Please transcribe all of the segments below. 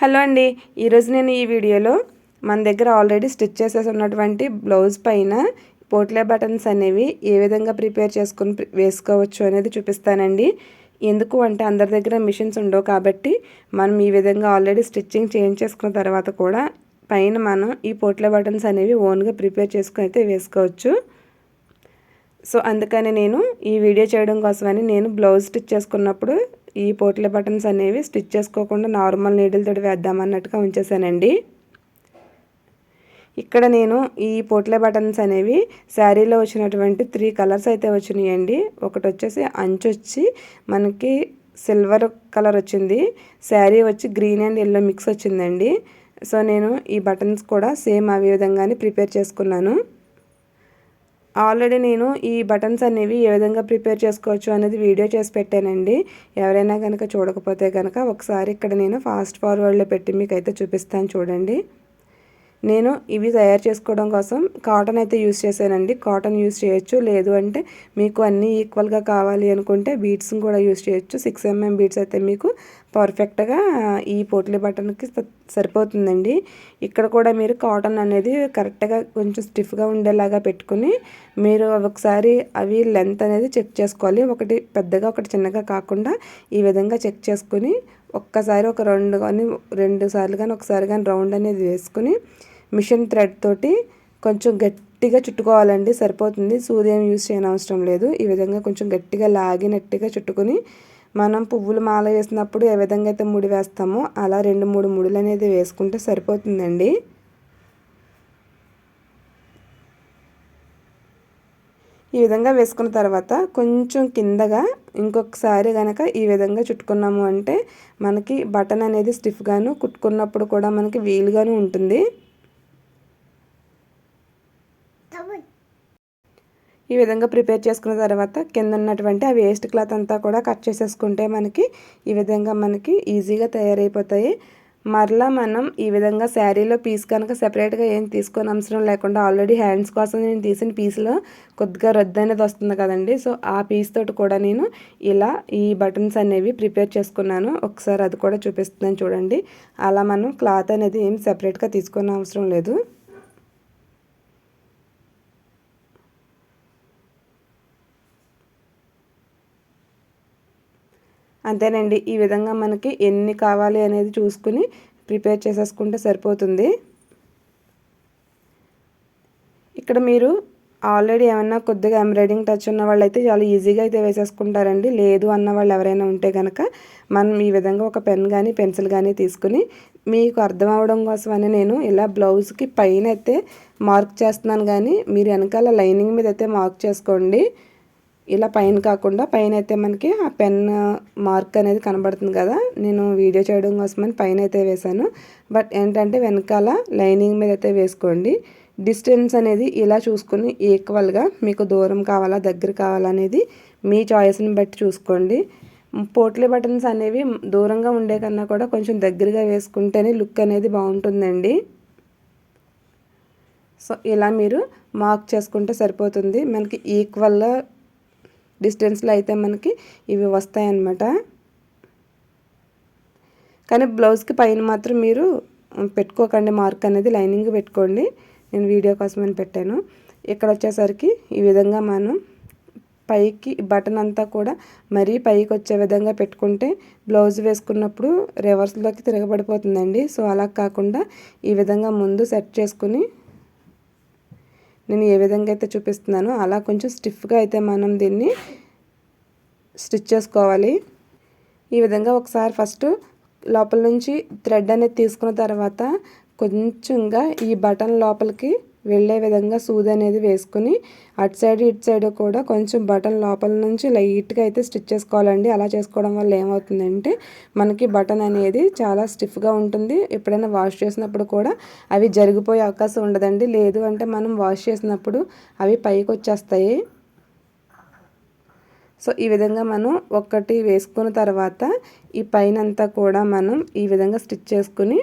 Hello అండి. ఈరోజు నేను ఈ వీడియోలో మన దగ్గర ఆల్రెడీ స్టిచ్ చేసేసి ఉన్నటువంటి బ్లౌజ్ పైన పోట్లే బటన్స్ అనేవి ఏ విధంగా ప్రిపేర్ చేసుకుని వేసుకోవచ్చు అనేది చూపిస్తానండి. ఎందుకు అంటే అందరి దగ్గర మిషన్స్ ఉండవు కాబట్టి మనం ఈ విధంగా ఆల్రెడీ స్టిచ్చింగ్ చేంజ్ చేసుకున్న తర్వాత కూడా పైన మనం ఈ పోట్లే బటన్స్ అనేవి ఓన్గా ప్రిపేర్ చేసుకుని అయితే వేసుకోవచ్చు. సో అందుకని నేను ఈ వీడియో చేయడం కోసమని నేను బ్లౌజ్ స్టిచ్ చేసుకున్నప్పుడు ఈ పోట్ల బటన్స్ అనేవి స్టిచ్ చేసుకోకుండా నార్మల్ నీడిల్తో వేద్దామన్నట్టుగా ఉంచేసానండి. ఇక్కడ నేను ఈ పోట్ల బటన్స్ అనేవి శారీలో వచ్చినటువంటి త్రీ కలర్స్ అయితే వచ్చినాయండి. ఒకటి వచ్చేసి అంచు వచ్చి మనకి సిల్వర్ కలర్ వచ్చింది. శారీ వచ్చి గ్రీన్ అండ్ ఎల్లో మిక్స్ వచ్చిందండి. సో నేను ఈ బటన్స్ కూడా సేమ్ అవి విధంగానే ప్రిపేర్ చేసుకున్నాను. ఆల్రెడీ నేను ఈ బటన్స్ అనేవి ఏ విధంగా ప్రిపేర్ చేసుకోవచ్చు అనేది వీడియో చేసి పెట్టానండి. ఎవరైనా కనుక చూడకపోతే కనుక ఒకసారి ఇక్కడ నేను ఫాస్ట్ ఫార్వర్డ్లో పెట్టి మీకు అయితే చూపిస్తాను చూడండి. నేను ఇవి తయారు చేసుకోవడం కోసం కాటన్ అయితే యూస్ చేశానండి. కాటన్ యూస్ చేయొచ్చు. లేదు అంటే మీకు అన్నీ ఈక్వల్గా కావాలి అనుకుంటే బీడ్స్ని కూడా యూస్ చేయొచ్చు. సిక్స్ ఎంఎం బీడ్స్ అయితే మీకు పర్ఫెక్ట్గా ఈ పోట్లీ బటన్కి సరిపోతుందండి. ఇక్కడ కూడా మీరు కాటన్ అనేది కరెక్ట్గా కొంచెం స్టిఫ్గా ఉండేలాగా పెట్టుకుని మీరు ఒకసారి అవి లెంత్ అనేది చెక్ చేసుకోవాలి. ఒకటి పెద్దగా ఒకటి చిన్నగా కాకుండా ఈ విధంగా చెక్ చేసుకుని ఒక్కసారి ఒక రెండు కానీ రెండు సార్లు కానీ ఒకసారి కానీ రౌండ్ అనేది వేసుకుని మిషన్ థ్రెడ్ తోటి కొంచెం గట్టిగా చుట్టుకోవాలండి. సరిపోతుంది. సూది ఏం యూస్ చేయనవసరం లేదు. ఈ విధంగా కొంచెం గట్టిగా లాగినట్టుగా చుట్టుకుని మనం పువ్వులు మాల వేసినప్పుడు ఏ విధంగా అయితే ముడి వేస్తామో అలా రెండు మూడు ముడులు అనేది వేసుకుంటే సరిపోతుందండి. ఈ విధంగా వేసుకున్న తర్వాత కొంచెం కిందగా ఇంకొకసారి కనుక ఈ విధంగా చుట్టుకున్నాము అంటే మనకి బటన్ అనేది స్టిఫ్గాను కుట్టుకున్నప్పుడు కూడా మనకి వీలుగాను ఉంటుంది. ఈ విధంగా ప్రిపేర్ చేసుకున్న తర్వాత కింద ఉన్నటువంటి ఆ వేస్ట్ క్లాత్ అంతా కూడా కట్ చేసేసుకుంటే మనకి ఈ విధంగా మనకి ఈజీగా తయారైపోతాయి. మరలా మనం ఈ విధంగా శారీలో పీస్ కనుక సెపరేట్గా ఏం తీసుకొని అవసరం లేకుండా ఆల్రెడీ హ్యాండ్స్ కోసం నేను తీసిన పీస్లో కొద్దిగా రద్దు అనేది వస్తుంది కదండి. సో ఆ పీస్ తోటి కూడా నేను ఇలా ఈ బటన్స్ అనేవి ప్రిపేర్ చేసుకున్నాను. ఒకసారి అది కూడా చూపిస్తుందని చూడండి. అలా మనం క్లాత్ అనేది ఏం సెపరేట్గా తీసుకునే అవసరం లేదు. అంతేనండి. ఈ విధంగా మనకి ఎన్ని కావాలి అనేది చూసుకుని ప్రిపేర్ చేసేసుకుంటే సరిపోతుంది. ఇక్కడ మీరు ఆల్రెడీ ఏమన్నా కొద్దిగా ఎంబ్రాయిడింగ్ టచ్ ఉన్న వాళ్ళు అయితే చాలా ఈజీగా అయితే వేసేసుకుంటారండి. లేదు అన్న వాళ్ళు ఎవరైనా ఉంటే కనుక మనం ఈ విధంగా ఒక పెన్ కానీ పెన్సిల్ కానీ తీసుకుని మీకు అర్థం అవడం కోసమని నేను ఇలా బ్లౌజ్కి పైన అయితే మార్క్ చేస్తున్నాను. కానీ మీరు వెనకాల లైనింగ్ మీద అయితే మార్క్ చేసుకోండి. ఇలా పైన కాకుండా పైన అయితే మనకి ఆ పెన్ మార్క్ అనేది కనబడుతుంది కదా. నేను వీడియో చేయడం కోసమని పైన అయితే వేశాను. బట్ ఏంటంటే వెనకాల లైనింగ్ మీద అయితే వేసుకోండి. డిస్టెన్స్ అనేది ఇలా చూసుకొని ఈక్వల్గా మీకు దూరం కావాలా దగ్గర కావాలా అనేది మీ చాయిస్ని బట్టి చూసుకోండి. పోట్లీ బటన్స్ అనేవి దూరంగా ఉండే కన్నా కూడా కొంచెం దగ్గరగా వేసుకుంటేనే లుక్ అనేది బాగుంటుందండి. సో ఇలా మీరు మార్క్ చేసుకుంటే సరిపోతుంది. మనకి ఈక్వల్గా డిస్టెన్స్లో అయితే మనకి ఇవి వస్తాయన్నమాట. కానీ బ్లౌజ్కి పైన మాత్రం మీరు పెట్టుకోకండి మార్క్ అనేది లైనింగ్ పెట్టుకోండి. నేను వీడియో కోసం అని పెట్టాను. ఇక్కడ వచ్చేసరికి ఈ విధంగా మనం పైకి బటన్ అంతా కూడా మరీ పైకి వచ్చే విధంగా పెట్టుకుంటే బ్లౌజ్ వేసుకున్నప్పుడు రివర్స్లోకి తిరగబడిపోతుందండి. సో అలా కాకుండా ఈ విధంగా ముందు సెట్ చేసుకుని నేను ఏ విధంగా అయితే చూపిస్తున్నానో అలా కొంచెం స్టిఫ్గా అయితే మనం దీన్ని స్టిచ్ చేసుకోవాలి. ఈ విధంగా ఒకసారి ఫస్ట్ లోపల నుంచి థ్రెడ్ అనేది తీసుకున్న తర్వాత కొంచెంగా ఈ బటన్ లోపలికి వెళ్ళే విధంగా సూది అనేది వేసుకుని అటు సైడ్ ఇటు సైడ్ కూడా కొంచెం బటన్ లోపల నుంచి లైట్గా అయితే స్టిచ్ చేసుకోవాలండి. అలా చేసుకోవడం వల్ల ఏమవుతుందంటే మనకి బటన్ అనేది చాలా స్టిఫ్గా ఉంటుంది. ఎప్పుడైనా వాష్ చేసినప్పుడు కూడా అవి జరిగిపోయే అవకాశం ఉండదండి. లేదు అంటే మనం వాష్ చేసినప్పుడు అవి పైకి వచ్చేస్తాయి. సో ఈ విధంగా మనం ఒక్కటి వేసుకున్న తర్వాత ఈ పైన అంతా కూడా మనం ఈ విధంగా స్టిచ్ చేసుకుని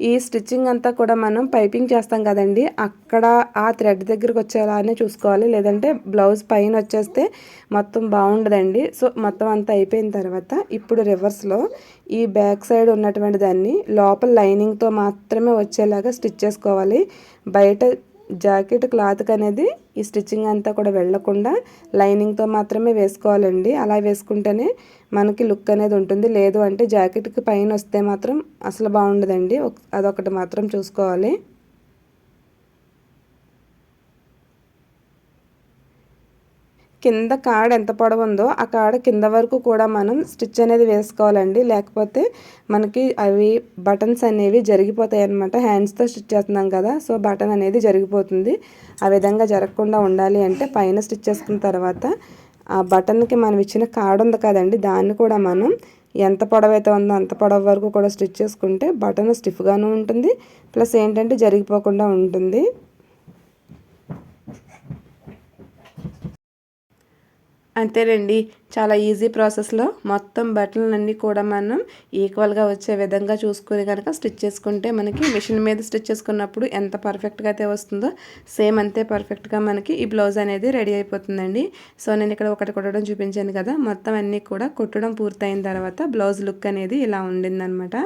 ఈ స్టిచ్చింగ్ అంతా కూడా మనం పైపింగ్ చేస్తాం కదండి. అక్కడ ఆ థ్రెడ్ దగ్గరకు వచ్చేలానే చూసుకోవాలి. లేదంటే బ్లౌజ్ పైన వచ్చేస్తే మొత్తం బాగుండదండి. సో మొత్తం అంతా అయిపోయిన తర్వాత ఇప్పుడు రివర్స్లో ఈ బ్యాక్ సైడ్ ఉన్నటువంటి దాన్ని లోపల లైనింగ్తో మాత్రమే వచ్చేలాగా స్టిచ్ చేసుకోవాలి. బయట జాకెట్ క్లాత్కి అనేది ఈ స్టిచ్చింగ్ అంతా కూడా వెళ్ళకుండా లైనింగ్తో మాత్రమే వేసుకోవాలండి. అలా వేసుకుంటేనే మనకి లుక్ అనేది ఉంటుంది. లేదు అంటే జాకెట్కి పైన వస్తే మాత్రం అసలు బాగుండదండి. అదొకటి మాత్రం చూసుకోవాలి. కింద కాడ ఎంత పొడవు ఉందో ఆ కాడ కింద వరకు కూడా మనం స్టిచ్ అనేది వేసుకోవాలండి. లేకపోతే మనకి అవి బటన్స్ అనేవి జరిగిపోతాయి అనమాట హ్యాండ్స్తో స్టిచ్ చేస్తున్నాం కదా సో బటన్ అనేది జరిగిపోతుంది. ఆ విధంగా జరగకుండా ఉండాలి అంటే పైన స్టిచ్ చేసుకున్న తర్వాత ఆ బటన్కి మనం ఇచ్చిన కాడ ఉంది కదండి దాన్ని కూడా మనం ఎంత పొడవైతే ఉందో అంత పొడవు వరకు కూడా స్టిచ్ చేసుకుంటే బటన్ స్టిఫ్గాను ఉంటుంది. ప్లస్ ఏంటంటే జరిగిపోకుండా ఉంటుంది. అంతేనండి. చాలా ఈజీ ప్రాసెస్లో మొత్తం బట్టలన్నీ కూడా మనం ఈక్వల్గా వచ్చే విధంగా చూసుకుని కనుక స్టిచ్ చేసుకుంటే మనకి మిషన్ మీద స్టిచ్ చేసుకున్నప్పుడు ఎంత పర్ఫెక్ట్గా అయితే వస్తుందో సేమ్ అంతే పర్ఫెక్ట్గా మనకి ఈ బ్లౌజ్ అనేది రెడీ అయిపోతుందండి. సో నేను ఇక్కడ ఒకటి కొట్టడం చూపించాను కదా మొత్తం అన్నీ కూడా కుట్టడం పూర్తయిన తర్వాత బ్లౌజ్ లుక్ అనేది ఇలా ఉండిందనమాట.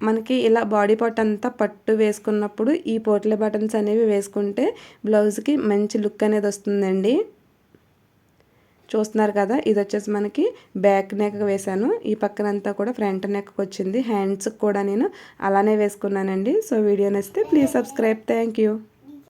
మనకి ఇలా బాడీ పార్ట్ అంతా పట్టు వేసుకున్నప్పుడు ఈ పోట్ల బటన్స్ అనేవి వేసుకుంటే బ్లౌజ్కి మంచి లుక్ అనేది వస్తుందండి. చూస్తున్నారు కదా ఇది వచ్చేసి మనకి బ్యాక్ నెక్ వేసాను ఈ పక్కనంతా కూడా ఫ్రంట్ నెక్ వచ్చింది. హ్యాండ్స్కి కూడా నేను అలానే వేసుకున్నానండి. సో వీడియో నచ్చితే ప్లీజ్ సబ్స్క్రైబ్. Thank you